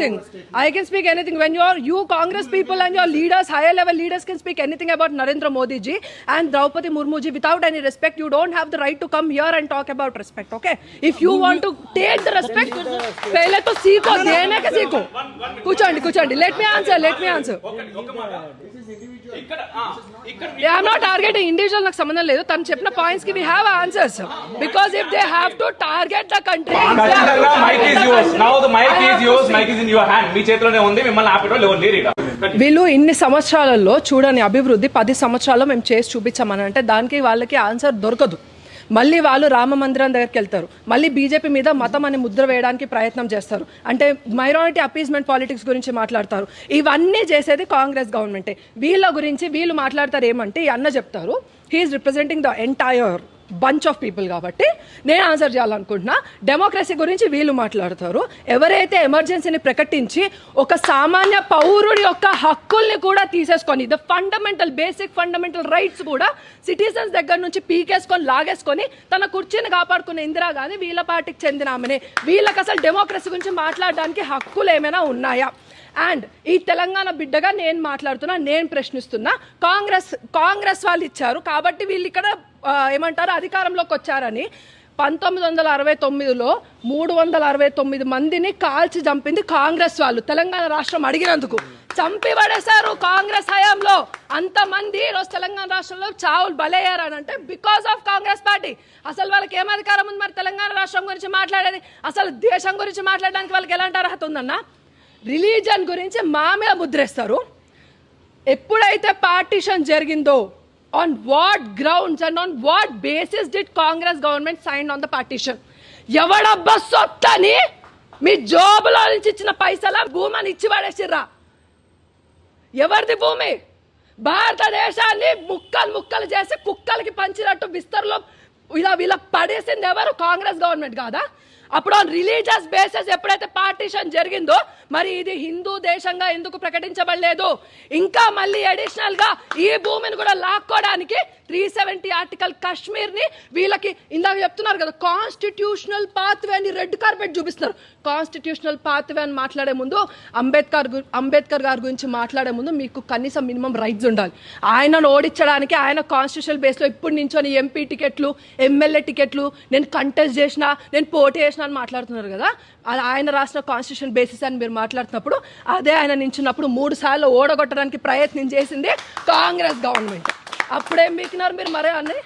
everything. I can speak anything. When your you Congress people and your leaders, higher level leaders can speak anything about Narendra Modi ji and Draupadi Murmu ji without any respect, you don't have the right to come here and talk about respect. Okay? If you want to take the respect, पहले तो सीखो देने के सीखो कुछ अंडी कुछ अंडी let me answer let me answer answer I'm not target individual నాకు సంబంధం లేదు. తను చెప్పిన పాయింట్స్కి we have answers because if they have to target the country mike is use now the mike is use mike is in your hand మీ చేతిలోనే ఉంది. మిమ్మల్ని ఆపేటోళ్ళు ఎవరు లేరు వీళ్ళు ఇన్ని సంవత్సరాలలో చూడని అభివృద్ధి పది సంవత్సరాల్లో మేము చేసి చూపించామని అంటే దానికి వాళ్ళకి ఆన్సర్ దొరకదు. మళ్ళీ వాళ్ళు రామ మందిరం దగ్గరికి వెళ్తారు. మళ్ళీ బీజేపీ మీద మతం అని ముద్ర వేయడానికి ప్రయత్నం చేస్తారు. అంటే మైనారిటీ అపీస్మెంట్ పాలిటిక్స్ గురించి మాట్లాడతారు. ఇవన్నీ చేసేది కాంగ్రెస్ గవర్నమెంటే. వీళ్ళ గురించి వీళ్ళు మాట్లాడతారు ఏమంటే ఈ అన్న చెప్తారు. He is representing the entire bunch of people కాబట్టి నేను ఆన్సర్ చేయాలనుకుంటున్నా. డెమోక్రసీ గురించి వీళ్ళు మాట్లాడతారు. ఎవరైతే ఎమర్జెన్సీని ప్రకటించి ఒక సామాన్య పౌరుడి యొక్క హక్కుల్ని కూడా తీసేసుకొని the fundamental basic fundamental rights కూడా సిటిజన్స్ దగ్గర నుంచి పీకేసుకొని లాగేసుకొని తన కుర్చీని కాపాడుకునే ఇందిరాగాంధీ వీళ్ళ పార్టీకి చెందిన ఆమెనే. వీళ్ళకి అసలు డెమోక్రసీ గురించి మాట్లాడడానికి హక్కులు ఏమైనా ఉన్నాయా? అండ్ ఈ తెలంగాణ బిడ్డగా నేను మాట్లాడుతున్నా నేను ప్రశ్నిస్తున్నా. కాంగ్రెస్ కాంగ్రెస్ వాళ్ళు ఇచ్చారు కాబట్టి వీళ్ళు ఇక్కడ ఏమంటారు అధికారంలోకి వచ్చారని పంతొమ్మిది వందల అరవై తొమ్మిదిలో మూడు వందల అరవై తొమ్మిది మందిని కాల్చి చంపింది కాంగ్రెస్ వాళ్ళు. తెలంగాణ రాష్ట్రం అడిగినందుకు చంపి పడేశారు కాంగ్రెస్ హయాంలో. అంతమంది ఈరోజు తెలంగాణ రాష్ట్రంలో చావులు బలయ్యారని అంటే బికాస్ ఆఫ్ కాంగ్రెస్ పార్టీ. అసలు వాళ్ళకి ఏం అధికారం ఉంది మరి తెలంగాణ రాష్ట్రం గురించి మాట్లాడేది? అసలు దేశం గురించి మాట్లాడడానికి వాళ్ళకి ఎలాంటి అర్హత ఉందన్నా? రిలీజన్ గురించి మా ముద్రేస్తారు. ఎప్పుడైతే పార్టీషన్ జరిగిందో on what grounds and on what basis did Congress government sign on the partition ఎవడబ్బా సొత్తని మీ జోబులో నుంచి ఇచ్చిన పైసల భూమిని ఇచ్చి పడేసిర్రా? ఎవరిది భూమి? భారతదేశాన్ని ముక్కలు ముక్కలు చేసి కుక్కలకి పంచినట్టు విస్తరలో ఇలా వీళ్ళ పడేసింది ఎవరు? కాంగ్రెస్ గవర్నమెంట్ కాదా? అప్పుడు రిలీజియస్ బేసిస్ ఎప్పుడైతే పార్టీషన్ జరిగిందో మరి ఇది హిందూ దేశంగా ఎందుకు ప్రకటించబడలేదు? ఇంకా మళ్ళీ అడిషనల్గా ఈ భూమిని కూడా లాక్కోవడానికి త్రీ సెవెంటీ ఆర్టికల్ కాశ్మీర్ని వీళ్ళకి ఇందాక చెప్తున్నారు కదా కాన్స్టిట్యూషనల్ పాత్వే అని రెడ్ కార్పెట్ చూపిస్తున్నారు. కాన్స్టిట్యూషనల్ పాత్వే అని మాట్లాడే ముందు అంబేద్కర్ అంబేద్కర్ గారి గురించి మాట్లాడే ముందు మీకు కనీసం మినిమం రైట్స్ ఉండాలి. ఆయనను ఓడించడానికి ఆయన కాన్స్టిట్యూషనల్ బేస్లో ఇప్పుడు నించొని ఎంపీ టికెట్లు ఎమ్మెల్యే టికెట్లు నేను కంటెస్ట్ చేసిన నేను పోటీ చేసిన అని మాట్లాడుతున్నారు కదా అది ఆయన రాసిన కాన్స్టిట్యూషన్ బేసిస్ అని మీరు మాట్లాడుతున్నప్పుడు అదే ఆయన నించున్నప్పుడు మూడు సార్లు ఓడగొట్టడానికి ప్రయత్నం చేసింది కాంగ్రెస్ గవర్నమెంట్ అప్పుడేం మీకినారు మీరు మరే అన్నీ?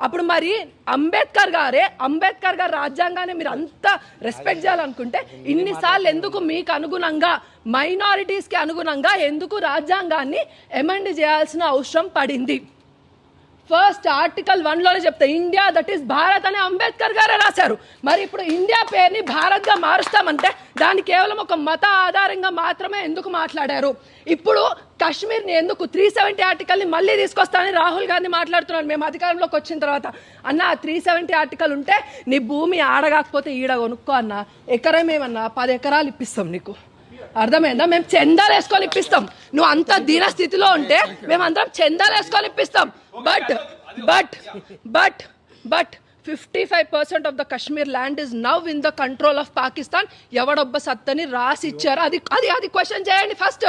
అప్పుడు మరి అంబేద్కర్ గారే అంబేద్కర్ గారి రాజ్యాంగాన్ని మీరు అంత రెస్పెక్ట్ చేయాలనుకుంటే ఇన్నిసార్లు ఎందుకు మీకు అనుగుణంగా మైనారిటీస్కి అనుగుణంగా ఎందుకు రాజ్యాంగాన్ని ఎమెండ్ చేయాల్సిన అవసరం పడింది? ఫస్ట్ ఆర్టికల్ వన్లోనే చెప్తా ఇండియా దట్ ఈస్ భారత్ అని అంబేద్కర్ గారే రాశారు. మరి ఇప్పుడు ఇండియా పేరుని భారత్గా మారుస్తామంటే దాన్ని కేవలం ఒక మత ఆధారంగా మాత్రమే ఎందుకు మాట్లాడారు? ఇప్పుడు కాశ్మీర్ని ఎందుకు త్రీ సెవెంటీ ఆర్టికల్ని మళ్ళీ తీసుకొస్తానని రాహుల్ గాంధీ మాట్లాడుతున్నాడు మేము అధికారంలోకి వచ్చిన తర్వాత అన్న ఆ త్రీ సెవెంటీ ఆర్టికల్ ఉంటే నీ భూమి ఆడగాకపోతే ఈడ కొనుక్కో అన్న. ఎకరం ఏమన్నా పది ఎకరాలు ఇప్పిస్తాం నీకు. అర్థమైందా? మేము చందాలు వేసుకొని ఇప్పిస్తాం. నువ్వు అంత దీన స్థితిలో ఉంటే మేము అందరం చందాలు వేసుకొని ఇప్పిస్తాం. But but but but fifty five percent of the Kashmir land is now in the control of Pakistan ఎవడొబ్బ సత్తని రాసి ఇచ్చారు అది అది అది క్వశ్చన్ చేయండి ఫస్ట్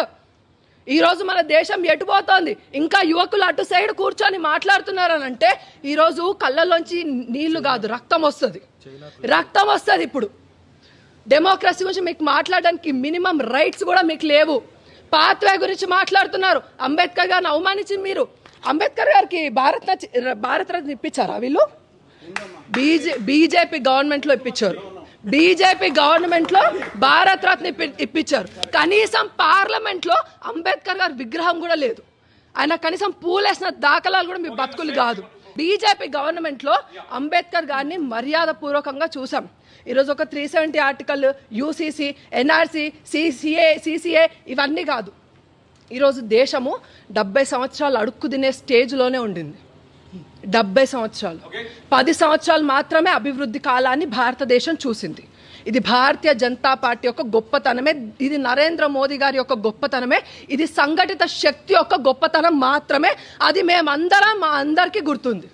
ఈ రోజు మన దేశం ఎటుపోతోంది ఇంకా యువకులు అటు సైడ్ కూర్చొని మాట్లాడుతున్నారని అంటే ఈరోజు కళ్ళలోంచి నీళ్ళు కాదు రక్తం వస్తుంది. రక్తం వస్తుంది ఇప్పుడు. డెమోక్రసీ గురించి మీకు మాట్లాడడానికి మినిమం రైట్స్ కూడా మీకు లేవు. పాత్వే గురించి మాట్లాడుతున్నారు. అంబేద్కర్ గారిని అవమానించింది మీరు. అంబేద్కర్ గారికి భారత్ భారత రత్న ఇప్పించారా వీళ్ళు? బీజే బీజేపీ గవర్నమెంట్లో ఇప్పించారు. బీజేపీ గవర్నమెంట్లో భారతరత్న ఇప్పి- ఇప్పించారు. కనీసం పార్లమెంట్లో అంబేద్కర్ గారి విగ్రహం కూడా లేదు. ఆయన కనీసం పూలేసిన దాఖలాలు కూడా మీ బతుకులు కాదు. బీజేపీ గవర్నమెంట్లో అంబేద్కర్ గారిని మర్యాద పూర్వకంగా చూసాం ఈరోజు ఒక three seventy article UCC NRC CCA CCA ఇవన్నీ కాదు. ఈరోజు దేశము డెబ్బై సంవత్సరాలు అడుక్కు తినే స్టేజ్లోనే ఉండింది. డెబ్బై సంవత్సరాలు. పది సంవత్సరాలు మాత్రమే అభివృద్ధి కాలాన్ని భారతదేశం చూసింది. ఇది భారతీయ జనతా పార్టీ యొక్క గొప్పతనమే ఇది నరేంద్ర మోదీ గారి యొక్క గొప్పతనమే ఇది సంఘటిత శక్తి యొక్క గొప్పతనం మాత్రమే. అది మేమందరం మా అందరికీ గుర్తుంది.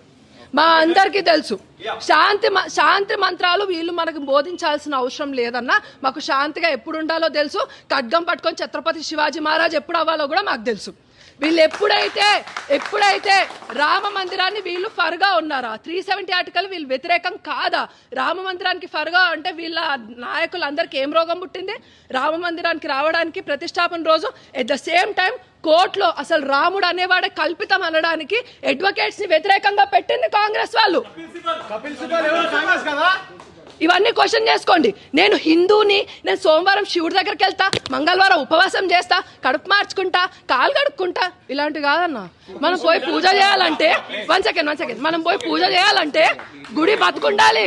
మా అందరికీ తెలుసు. శాంతి మ- శాంతి మంత్రాలు వీళ్ళు మనకు బోధించాల్సిన అవసరం లేదన్నా మాకు శాంతిగా ఎప్పుడు ఉండాలో తెలుసు. ఖడ్గం పట్టుకొని ఛత్రపతి శివాజీ మహారాజ్ ఎప్పుడు అవ్వాలో కూడా మాకు తెలుసు. వీళ్ళు ఎప్పుడైతే ఎప్పుడైతే రామ మందిరాన్ని వీళ్ళు ఫర్గా ఉన్నారా త్రీ సెవెంటీ ఆర్టికల్ వీళ్ళు వ్యతిరేకం కాదా? రామ మందిరానికి ఫర్గా అంటే వీళ్ళ నాయకులందరికీ ఏం రోగం పుట్టింది? రామ మందిరానికి రావడానికి ప్రతిష్టాపన రోజు ఎట్ ద సేమ్ టైం కోర్టులో అసలు రాముడు అనేవాడే కల్పితం అనడానికి అడ్వకేట్స్ని వ్యతిరేకంగా పెట్టింది కాంగ్రెస్ వాళ్ళు. ఇవన్నీ క్వశ్చన్ చేసుకోండి. నేను హిందూని నేను సోమవారం శివుడి దగ్గరికి వెళ్తా మంగళవారం ఉపవాసం చేస్తా కడుపు మార్చుకుంటా కాలు కడుక్కుంటా. ఇలాంటివి కాదన్నా. మనం పోయి పూజ చేయాలంటే వన్ సెకండ్ వన్ సెకండ్ మనం పోయి పూజ చేయాలంటే గుడి బతుకుండాలి.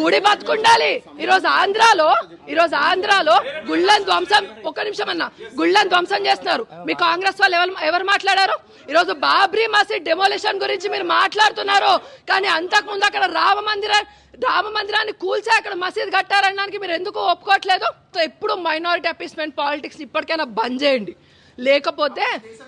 గుడి బతుకుండాలి. ఈరోజు ఆంధ్రాలో ఈరోజు ఆంధ్రాలో గుళ్ళని ధ్వంసం ఒక్క నిమిషం అన్న. గుళ్ళని ధ్వంసం చేస్తున్నారు. మీ కాంగ్రెస్ వాళ్ళు ఎవరు ఎవరు మాట్లాడారు? ఈరోజు బాబ్రీ మసీద్ డెమోలిషన్ గురించి మీరు మాట్లాడుతున్నారు. కానీ అంతకుముందు అక్కడ రామ మందిరం రామ మందిరాన్ని కూల్చి అక్కడ మసీద్ కట్టారనడానికి మీరు ఎందుకు ఒప్పుకోవట్లేదు? సో ఎప్పుడు మైనారిటీ అపీస్మెంట్ పాలిటిక్స్ ఇప్పటికైనా బంద్ చేయండి. లేకపోతే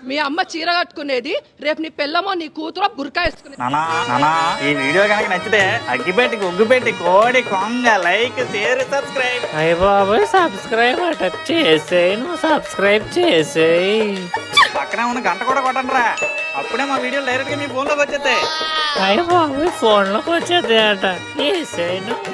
మీ అమ్మ చీర కట్టుకునేది రేపు నీ పిల్లమో నీ కూతురో బుర్కా వేసుకునేది. నానా నానా ఈ వీడియో కనుక నచ్చితే అగ్గిపెట్టి ఉగ్గుపెట్టి కోడి కొంగ లైక్ షేర్ సబ్స్క్రైబ్. అయ్య బాబోయ్ సబ్స్క్రైబ్ అట చేసేయి నువ్వు సబ్స్క్రైబ్ చేసేయి. పక్కనే ఉన్న గంట కూడా కొట్టండి రా అప్పుడే మా వీడియో డైరెక్ట్గా మీ ఫోన్లోకి వచ్చేస్తాయి. అయ్య బాబోయ్ ఫోన్లోకి వచ్చేది అట చేసేయి నువ్వు.